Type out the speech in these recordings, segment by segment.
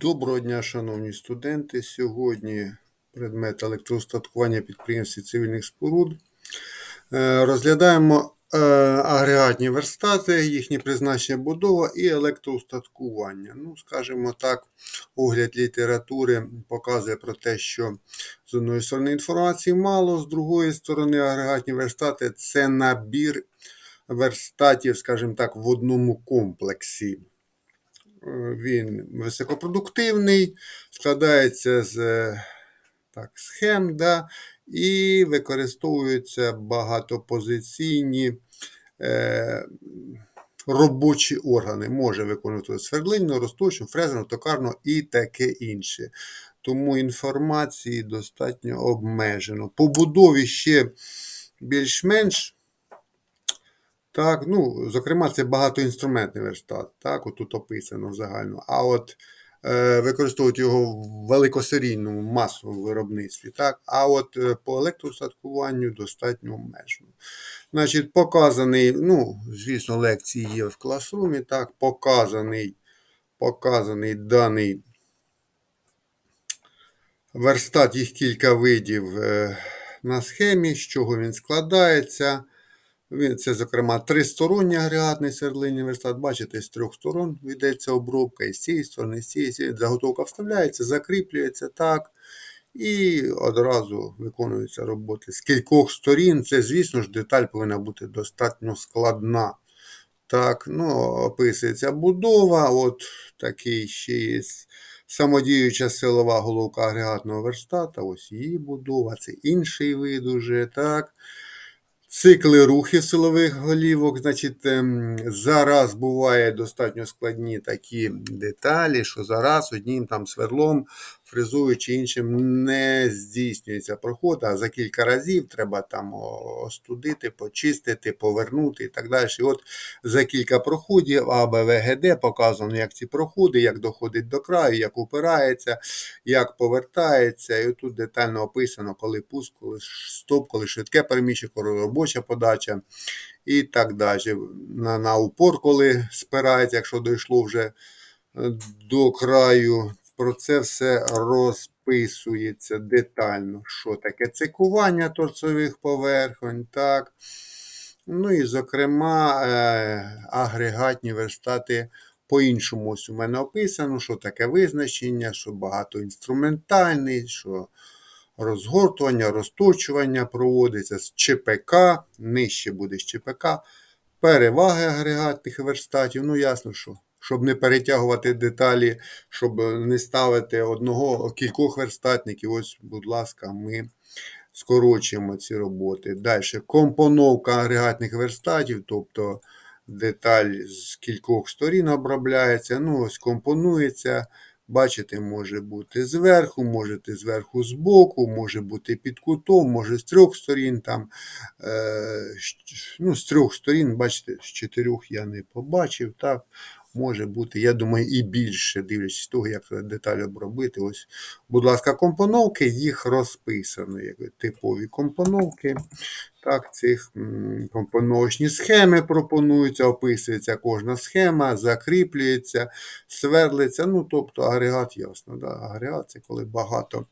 Доброго дня, шановні студенти. Сьогодні предмет електроустаткування підприємств і цивільних споруд. Е, Розглядаємо е, агрегатні верстати, їхнє призначення будова і електроустаткування. Ну, скажімо так, огляд літератури показує про те, що з одної сторони інформації мало, з другої сторони, агрегатні верстати це набір верстатів, скажімо так, в одному комплексі. Він високопродуктивний, складається з е, так, схем, да, і використовуються багатопозиційні е, робочі органи. Може виконувати свердлинну, розточну, фрезерну, токарну і таке інше. Тому інформації достатньо обмежено. По будові ще більш-менш. Так, ну, зокрема, це багатоінструментний верстат. Так, от тут описано загально. А от е, використовують його в великосерійному масовому виробництві. Так? А от е, по електроустаткуванню достатньо обмежено. Значить, показаний, ну, звісно, лекції є в класрумі, так, показаний, показаний даний верстат, їх кілька видів е, на схемі, з чого він складається. Це, зокрема, тристоронній агрегатний свердлинний верстат. Бачите, з трьох сторон йдеться обробка, і з цієї сторони, з цієї, з цієї. Заготовка вставляється, закріплюється так. І одразу виконуються роботи з кількох сторін. Це, звісно ж, деталь повинна бути достатньо складна. Так, ну, описується будова. От такий ще є самодіюча силова головка агрегатного верстата. Ось її будова, це інший вид уже. так. Цикли рухів силових голівок, значить, ем, зараз буває достатньо складні такі деталі, що зараз одним там сверлом, фрезуючи іншим, не здійснюється проход, а за кілька разів треба там остудити, почистити, повернути і так далі. От за кілька проходів АБВГД показано, як ці проходи, як доходить до краю, як упирається, як повертається. І тут детально описано, коли пуск, коли стоп, коли швидке переміщення, коли робоча подача і так далі. На, на упор, коли спирається, якщо дійшло вже е, до краю. Про це все розписується детально, що таке цикування торцових поверхонь. так. Ну і, зокрема, е, агрегатні верстати по-іншому ось у мене описано, що таке визначення, що багатоінструментальний, що розгортування, розточування проводиться з ЧПК, нижче буде з ЧПК, переваги агрегатних верстатів. Ну, ясно, що. Щоб не перетягувати деталі, щоб не ставити одного кількох верстатників. Ось, будь ласка, ми скорочуємо ці роботи. Далі компоновка агрегатних верстатів, тобто деталь з кількох сторін обробляється. Ну, ось компонується. Бачите, може бути зверху, можете зверху збоку, може бути під кутом, може з трьох сторін. там, е, ну, З трьох сторін, бачите, з чотирьох я не побачив. так, Може бути, я думаю, і більше, дивлячись того, як деталь обробити. Ось, будь ласка, компоновки, їх розписано, як типові компоновки. Так, цих компоновочні схеми пропонуються, описується кожна схема, закріплюється, сверлиться. Ну, тобто агрегат ясно. Да? Агрегат це коли багато.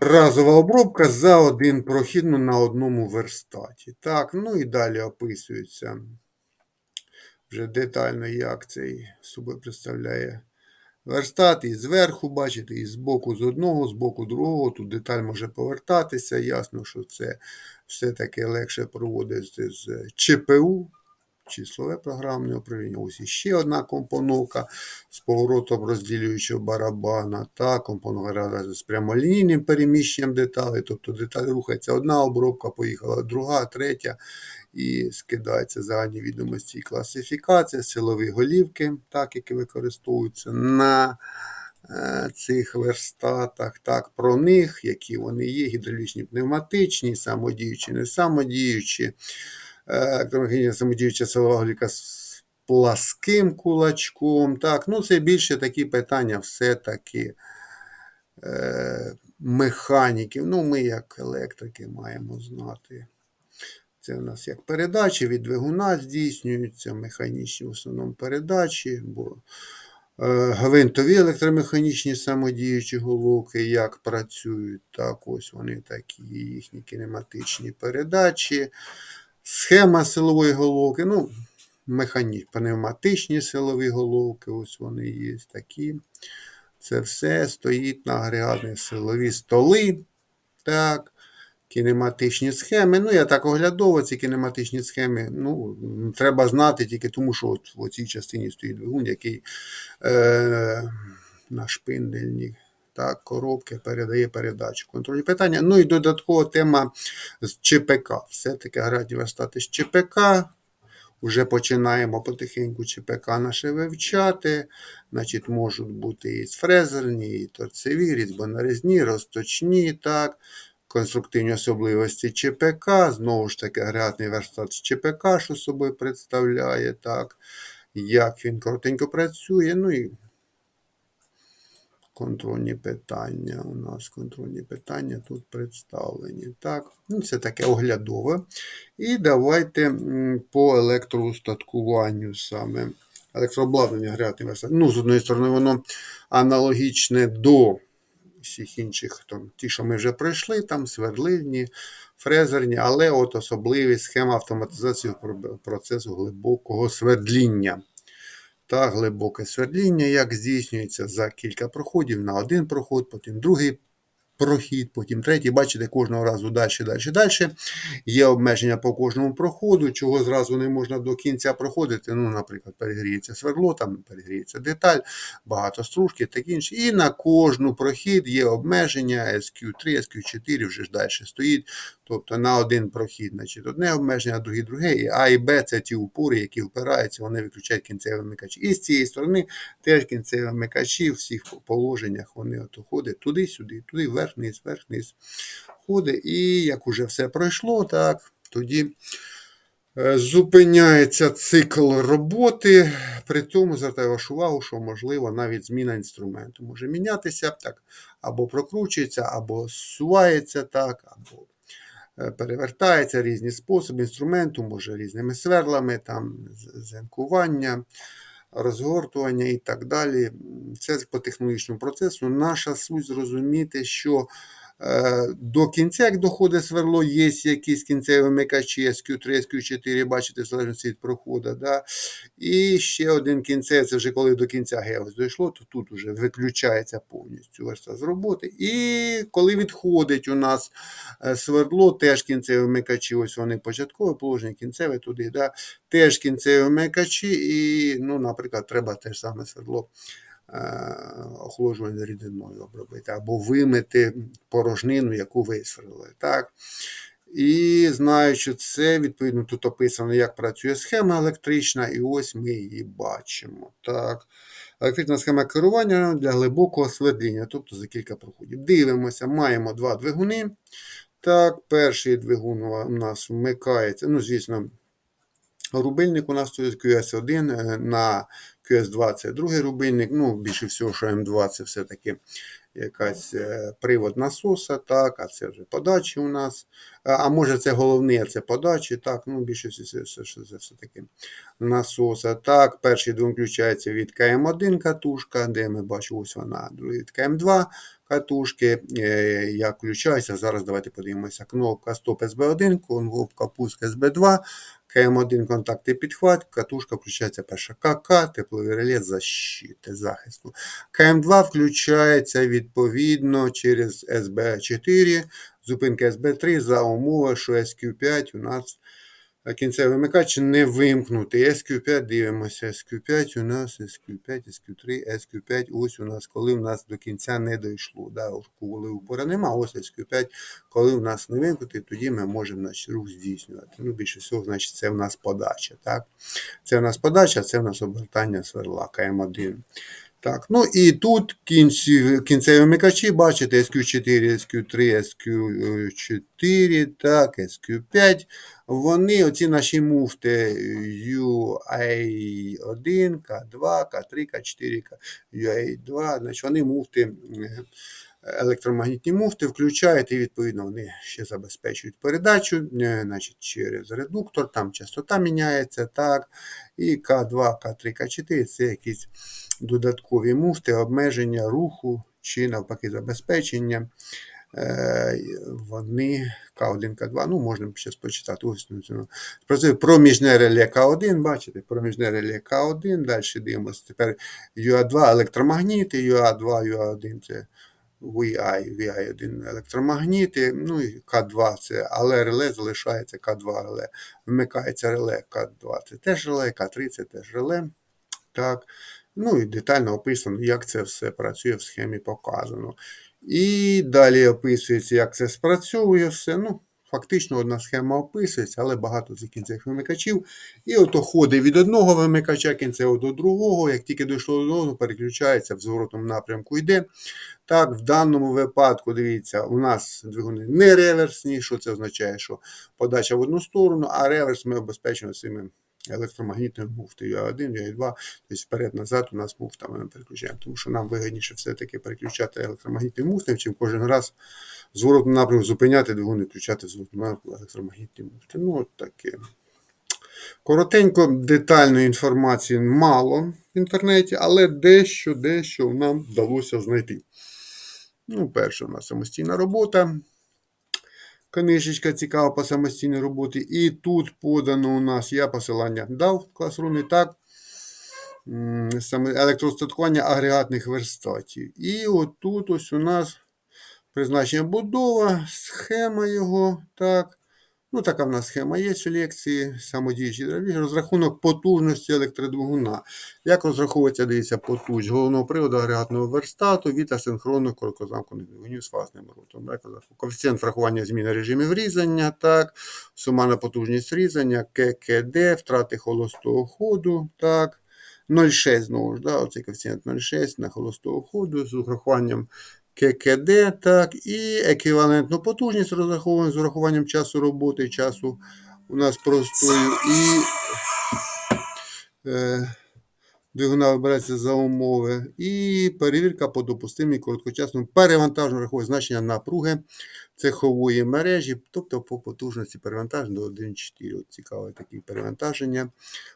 Разова обробка за один прохід ну, на одному верстаті. Так, ну і далі описується вже детально, як цей собою представляє верстат. І зверху, бачите, і з боку з одного, з боку другого. Тут деталь може повертатися. Ясно, що це все-таки легше проводити з ЧПУ, числове програмне управління. Ось іще одна компоновка з поворотом розділюючого барабана. та компоновка з прямолінійним переміщенням деталей. Тобто деталь рухається одна обробка, поїхала друга, третя. І скидається загальні відомості і класифікація, силові голівки, так, які використовуються на е, цих верстатах, так, про них, які вони є, гідравлічні, пневматичні, самодіючі, не самодіючі. Електромеханічна самодіюча силова з пласким кулачком. Так, ну Це більше такі питання все-таки е, механіків. Ну, Ми, як електрики, маємо знати. Це у нас як передачі від двигуна здійснюються, механічні в основному передачі, бо Е, Гвинтові електромеханічні самодіючі головки, як працюють, так ось вони такі, їхні кінематичні передачі, схема силової головки, ну, механі... пневматичні силові головки, ось вони є такі. Це все стоїть на агрегатних силові столи. Так, кінематичні схеми. Ну, я так оглядово ці кінематичні схеми. Ну, треба знати тільки тому, що от в цій частині стоїть двигун, який е, на шпиндельні так, коробки передає передачу. Контрольні питання. Ну і додаткова тема з ЧПК. Все-таки агрегатні верстати з ЧПК. Вже починаємо потихеньку ЧПК наше вивчати. Значить, можуть бути і фрезерні, і торцеві, різьбонарізні, розточні, так. Конструктивні особливості ЧПК, знову ж таки, агрегатний верстат ЧПК, що собою представляє, так. Як він коротенько працює. Ну і контрольні питання. У нас контрольні питання тут представлені. Так, ну це таке оглядове. І давайте по електроустаткуванню саме. Електрообладнання агрегатний. Ну, з одної сторони, воно аналогічне до всіх інших, там, ті, що ми вже пройшли, там свердлильні, фрезерні, але от особливість схема автоматизації процесу глибокого свердління. Та глибоке свердління, як здійснюється за кілька проходів. На один проход, потім другий прохід, потім третій. Бачите, кожного разу далі, далі, далі. Є обмеження по кожному проходу, чого зразу не можна до кінця проходити. Ну, наприклад, перегріється свердло, там перегріється деталь, багато стружки, таке інше. І на кожну прохід є обмеження SQ3, SQ4 вже ж далі стоїть. Тобто на один прохід, значить, одне обмеження, а другий друге. І А і Б це ті упори, які впираються, вони виключають кінцеві вмикачі. І з цієї сторони теж кінцеві вмикачі в всіх положеннях вони от ходять туди-сюди, туди, вверх-вниз, вверх-вниз. Ходить. І як уже все пройшло, так, тоді е, зупиняється цикл роботи. При цьому звертаю вашу увагу, що можливо навіть зміна інструменту може мінятися, так, або прокручується, або зсувається, так, або е, перевертається різні способи інструменту, може різними сверлами, там з- земкування, розгортування і так далі. Це по технологічному процесу. Наша суть зрозуміти, що до кінця, як доходить сверло, є якісь кінцеві вмикачі SQ3, SQ4, бачите, в залежності від проходу. Да? І ще один кінцевий, це вже коли до кінця геос дійшло, то тут вже виключається повністю верста з роботи. І коли відходить у нас е, свердло, теж кінцеві вмикачі, ось вони початкове положення, кінцеве туди, да? теж кінцеві вмикачі, і, ну, наприклад, треба те ж саме свердло е, охолоджування рідиною обробити, або вимити порожнину, яку висверлили. Так? І знаючи це, відповідно, тут описано, як працює схема електрична, і ось ми її бачимо. Так. Електрична схема керування для глибокого свердління, тобто за кілька проходів. Дивимося, маємо два двигуни. Так, перший двигун у нас вмикається, ну, звісно, рубильник у нас стоїть QS1 е, на QS2 це другий рубильник. Ну, більше всього, що М2 це все-таки якась е, привод насоса, так, а це вже подачі у нас. А, а може це головне, це подачі, так, ну більше все, все, все, все, все таки насоса. Так, перший двигун включається від КМ1 катушка, де ми бачимо, ось вона, від КМ2 катушки. Е, Як включається, зараз давайте подивимося. Кнопка Стоп СБ1, кнопка Пуск СБ2, КМ1 контакти підхват, катушка включається перша КК, тепловий реле защити, захисту. КМ2 включається відповідно через СБ4, зупинка СБ3 за умови, що СК5 у нас кінцевий вимикач не вимкнутий. SQ5 дивимося. SQ5 у нас, SQ5, SQ3, SQ5. Ось у нас, коли в нас до кінця не дійшло. Да, коли упора нема, ось SQ5. Коли в нас не вимкнутий, тоді ми можемо значить, рух здійснювати. Ну, більше всього, значить, це в нас подача. Так? Це в нас подача, це в нас обертання сверла КМ1. Так, ну і тут кінці, кінцеві микачі, бачите, SQ4, SQ3, SQ4, так, SQ5. Вони, оці наші муфти UA1, К2, К3, К4, UA2, значить вони муфти електромагнітні муфти, включаєте, і відповідно вони ще забезпечують передачу, е, значить, через редуктор, там частота міняється, так, і К2, К3, К4 це якісь додаткові муфти, обмеження руху чи навпаки забезпечення. Е, Вони К1, К2, ну можна ще почитати. Ось ну, ну. Проміжне реле К1, бачите, проміжне реле К1, далі дивимося. Тепер UA2 електромагніти, UA2, UA1 це VI, VI1 електромагніти, ну і К2 це, але реле залишається К2 реле. Вмикається реле К2, це теж реле, К3 це теж реле. Так. Ну і детально описано, як це все працює в схемі показано. І далі описується, як це спрацьовує все. Ну, Фактично одна схема описується, але багато цих кінцевих вимикачів. І ото ходить від одного вимикача кінцевого до другого. Як тільки дійшло до одного, переключається в зворотному напрямку йде. Так, в даному випадку, дивіться, у нас двигуни не реверсні. Що це означає? Що подача в одну сторону, а реверс ми обезпечуємо цими електромагнітними муфтою А1, А2, тобто вперед-назад у нас муфтами ми переключаємо. Тому що нам вигідніше все-таки переключати електромагнітним муфтом, чим кожен раз зворотну напрямку зупиняти двигун і включати зворотну напрямку електромагнітні муфти. Ну, таке. Коротенько, детальної інформації мало в інтернеті, але дещо, дещо нам вдалося знайти. Ну, перше, у нас самостійна робота. Книжечка цікава по самостійній роботі. І тут подано у нас, я посилання дав класрумі, так. електростаткування агрегатних верстатів. І отут ось у нас призначення будова, схема його. так. Ну, така в нас схема є в лекції, самодіючий дрові, розрахунок потужності електродвигуна. Як розраховується, дивіться, потужність головного приводу агрегатного верстату від асинхронних короткозамкнених двигунів з фазним ротом. Коефіцієнт врахування зміни режимів різання, так, сумарна потужність різання, ККД, втрати холостого ходу, так, 0,6 знову ж, да, оцей коефіцієнт 0,6 на холостого ходу з урахуванням ККД, так, і еквівалентну потужність розраховуємо з урахуванням часу роботи, часу у нас простою, і е, двигуна вибирається за умови, і перевірка по допустимій короткочасному перевантаженню рахує значення напруги цехової мережі, тобто по потужності перевантаження до 1,4. Цікаве таке перевантаження.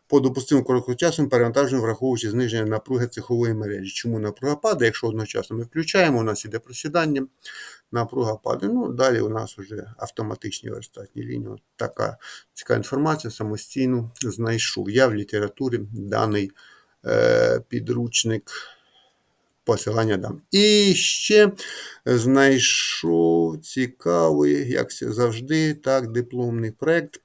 По допустимому короткочасному перевантаженню, враховуючи зниження напруги цехової мережі. Чому напруга падає? Якщо одночасно ми включаємо, у нас іде просідання, напруга падає. Ну, далі у нас вже автоматичні верстатні лінії. От така цікава інформація самостійно знайшов. Я в літературі даний е, підручник посилання дам. І ще знайшов цікавий, як це завжди, так, дипломний проєкт.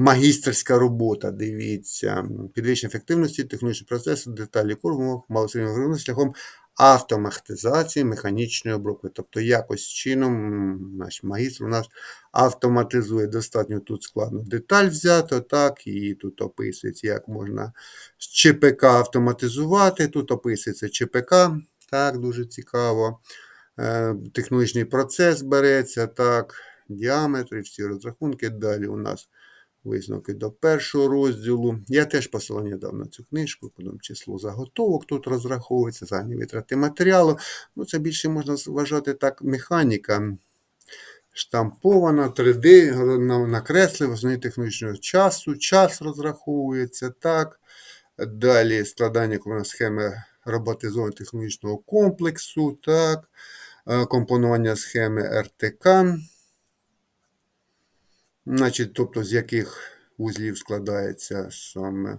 Магістерська робота, дивіться, підвищення ефективності, технічні процеси, деталі корму, малосередньо шляхом автоматизації механічної обробки. Тобто якось чином наш магістр у нас автоматизує достатньо тут складно деталь взято, так, і тут описується, як можна з ЧПК автоматизувати. Тут описується ЧПК, так, дуже цікаво. Е, Технологічний процес береться, так, діаметри, всі розрахунки. Далі у нас висновки до першого розділу. Я теж посилання дав на цю книжку, потім число заготовок тут розраховується, загальні витрати матеріалу. Ну, це більше можна вважати так механіка. Штампована, 3D, на- накреслив основні технологічного часу, час розраховується так. Далі складання схеми роботизованого технологічного комплексу, так. Е, Компонування схеми РТК. Значить, тобто з яких вузлів складається саме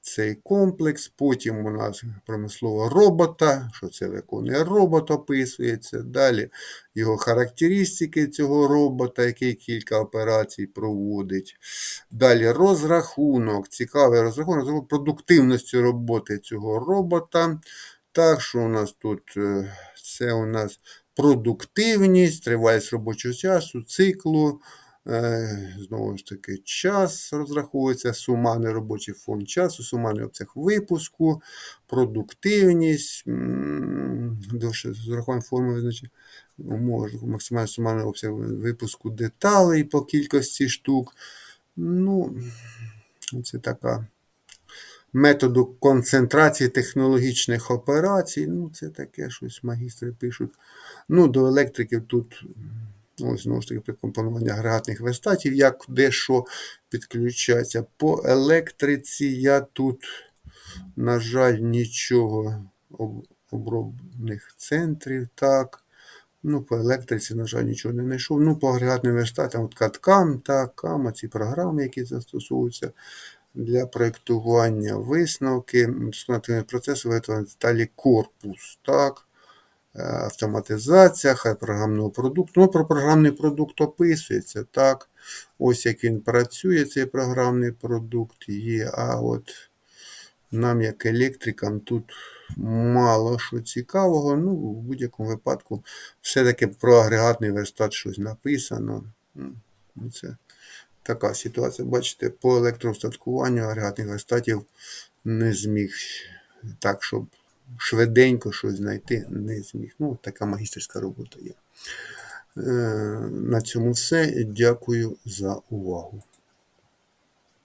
цей комплекс. Потім у нас промислова робота, що це виконує робот, описується. Далі його характеристики цього робота, який кілька операцій проводить. Далі розрахунок, цікавий розрахунок розрахунок продуктивності роботи цього робота. Так, що у нас тут? Е, Це у нас продуктивність, тривалість робочого часу, циклу. Е, Знову ж таки, час розраховується, сумарний робочий фонд часу, сумарний обсяг випуску, продуктивність, з урахуванням форми визначення умови, максимальний сумарний обсяг випуску деталей по кількості штук. Ну, це така методу концентрації технологічних операцій. Ну, це таке щось магістри пишуть. Ну, до електриків тут ось знову ж таки при компонуванні агрегатних верстатів, як де що підключається. По електриці я тут, на жаль, нічого об- обробних центрів. Так. Ну, по електриці, на жаль, нічого не знайшов. Ну, по агрегатним верстатам, от каткам, так, кама, ці програми, які застосовуються для проєктування висновки, сконативний процес виготовлення деталі корпус, так, автоматизація, хай програмного продукту. Ну, про програмний продукт описується, так. Ось як він працює, цей програмний продукт є, а от нам, як електрикам, тут мало що цікавого. Ну, в будь-якому випадку, все-таки про агрегатний верстат щось написано. Ну, Це така ситуація. Бачите, по електроустаткуванню агрегатних верстатів не зміг так, щоб швиденько щось знайти, не зміг. Ну, така магістерська робота є. Е, На цьому все. Дякую за увагу.